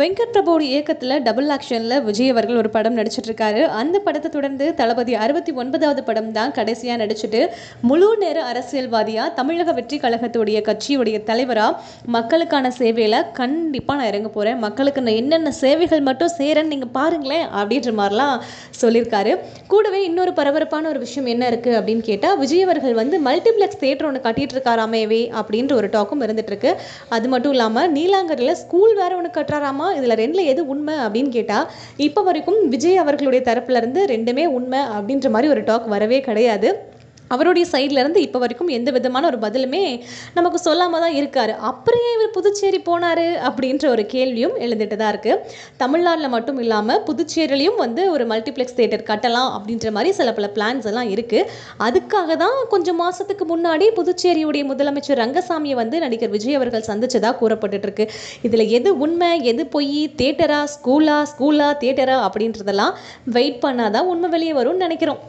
வெங்கட் பிரபுவோட இயக்கத்தில் டபுள் ஆக்ஷனில் விஜய் அவர்கள் ஒரு படம் நடிச்சிட்ருக்காரு. அந்த படத்தை தொடர்ந்து தளபதி அறுபத்தி ஒன்பதாவது படம் தான் கடைசியாக நடிச்சிட்டு முழு நேர அரசியல்வாதியாக தமிழக வெற்றி கழகத்துடைய கட்சியுடைய தலைவராக மக்களுக்கான சேவையில் கண்டிப்பாக நான் இறங்க போகிறேன் மக்களுக்கு நான் என்னென்ன சேவைகள் மட்டும் செய்கிறேன்னு நீங்கள் பாருங்களேன் அப்படின்ற மாதிரிலாம் சொல்லியிருக்காரு. கூடவே இன்னொரு பரபரப்பான ஒரு விஷயம் என்ன இருக்குது அப்படின்னு கேட்டால் விஜய் அவர்கள் வந்து மல்டிப்ளெக்ஸ் தேட்டர் ஒன்று கட்டிட்டு இருக்காராமேவே அப்படின்ற ஒரு டாக்கும் இருந்துகிட்ருக்கு அது மட்டும் இல்லாமல் நீலாங்கரில் ஸ்கூல் வேறு ஒன்று கட்டுறாராமா இதில் ரெண்டில் எது உண்மை அப்படின்னு கேட்டால் இப்போ வரைக்கும் விஜய் அவர்களுடைய தரப்புலேருந்து ரெண்டுமே உண்மை அப்படின்ற மாதிரி ஒரு டாக் வரவே கிடையாது. அவருடைய சைட்லேருந்து இப்போ வரைக்கும் எந்த விதமான ஒரு பதிலுமே நமக்கு சொல்லாமல் தான் இருக்கார். அப்புறம் ஏன் இவர் புதுச்சேரி போனார் அப்படின்ற ஒரு கேள்வியும் எழுந்துட்டு தான் இருக்குது தமிழ்நாட்டில் மட்டும் இல்லாமல் புதுச்சேரியிலையும் வந்து ஒரு மல்டிப்ளெக்ஸ் தேட்டர் கட்டலாம் அப்படின்ற மாதிரி சில பல பிளான்ஸ் எல்லாம் இருக்குது அதுக்காக தான் கொஞ்சம் மாதத்துக்கு முன்னாடி புதுச்சேரியுடைய முதலமைச்சர் ரங்கசாமியை வந்து நடிகர் விஜய் அவர்கள் சந்திச்சதாக கூறப்பட்டுருக்கு இருக்கு. இதில் எது உண்மை எது பொய் தேட்டரா ஸ்கூலா ஸ்கூலா தேட்டரா அப்படின்றதெல்லாம் வெயிட் பண்ணாதான் உண்மை வெளியே வரும்னு நினைக்கிறோம்.